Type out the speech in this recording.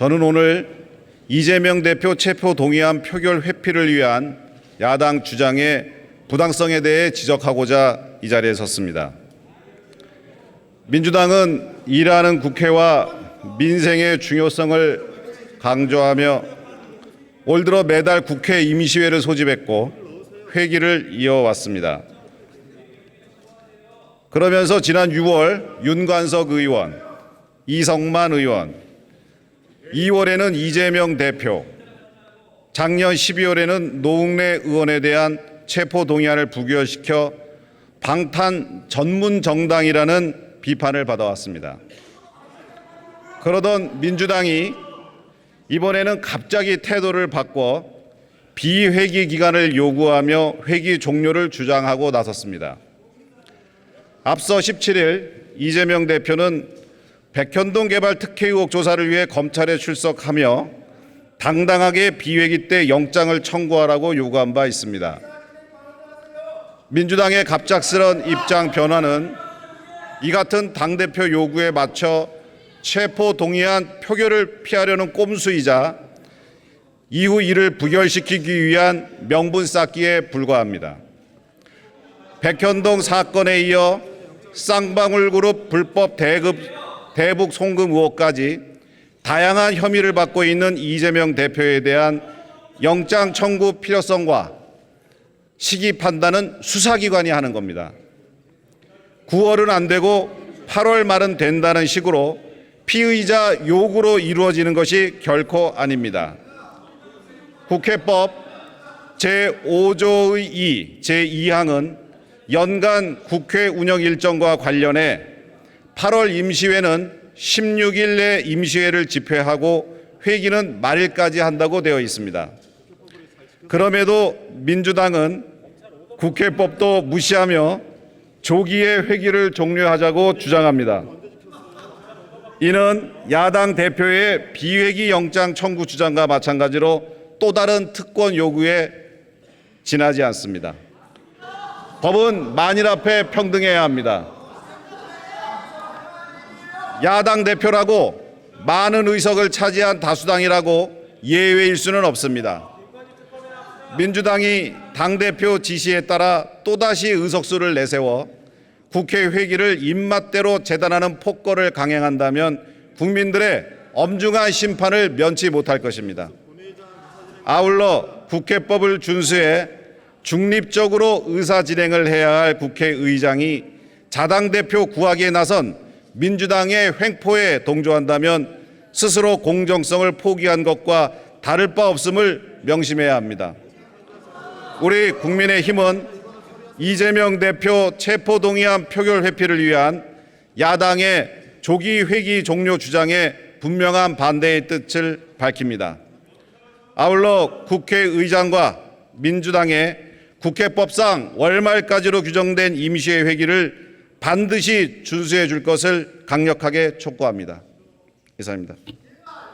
저는 오늘 이재명 대표 체포 동의안 표결 회피를 위한 야당 주장의 부당성에 대해 지적하고자 이 자리에 섰습니다. 민주당은 일하는 국회와 민생의 중요성을 강조하며 올 들어 매달 국회 임시회를 소집했고 회기를 이어왔습니다. 그러면서 지난 6월 윤관석 의원, 이성만 의원, 2월에는 이재명 대표, 작년 12월에는 노웅래 의원에 대한 체포 동의안을 부결시켜 방탄 전문 정당이라는 비판을 받아왔습니다. 그러던 민주당이 이번에는 갑자기 태도를 바꿔 비회기 기간을 요구하며 회기 종료를 주장하고 나섰습니다. 앞서 17일 이재명 대표는 백현동 개발 특혜 의혹 조사를 위해 검찰에 출석하며 당당하게 비회기 때 영장을 청구하라고 요구한 바 있습니다. 민주당의 갑작스런 입장 변화는 이 같은 당대표 요구에 맞춰 체포 동의안 표결을 피하려는 꼼수이자 이후 이를 부결시키기 위한 명분 쌓기에 불과합니다. 백현동 사건에 이어 쌍방울 그룹 불법 대급 대북 송금 의혹까지 다양한 혐의를 받고 있는 이재명 대표에 대한 영장 청구 필요성과 시기 판단은 수사기관이 하는 겁니다. 9월은 안 되고 8월 말은 된다는 식으로 피의자 요구로 이루어지는 것이 결코 아닙니다. 국회법 제5조의 2, 제2항은 연간 국회 운영 일정과 관련해 8월 임시회는 16일 내 임시회를 집회하고 회기는 말일까지 한다고 되어 있습니다. 그럼에도 민주당은 국회법도 무시하며 조기에 회기를 종료하자고 주장합니다. 이는 야당 대표의 비회기 영장 청구 주장과 마찬가지로 또 다른 특권 요구에 지나지 않습니다. 법은 만일 앞에 평등해야 합니다. 야당 대표라고 많은 의석을 차지한 다수당이라고 예외일 수는 없습니다. 민주당이 당대표 지시에 따라 또다시 의석수를 내세워 국회 회기를 입맛대로 재단하는 폭거를 강행한다면 국민들의 엄중한 심판을 면치 못할 것입니다. 아울러 국회법을 준수해 중립적으로 의사 진행을 해야 할 국회의장이 자당 대표 구하기에 나선 민주당의 횡포에 동조한다면 스스로 공정성을 포기한 것과 다를 바 없음을 명심해야 합니다. 우리 국민의 힘은 이재명 대표 체포 동의안 표결 회피를 위한 야당의 조기 회기 종료 주장에 분명한 반대의 뜻을 밝힙니다. 아울러 국회의장과 민주당의 국회법상 월말까지로 규정된 임시회 회기를 반드시 준수해 줄 것을 강력하게 촉구합니다. 이상입니다.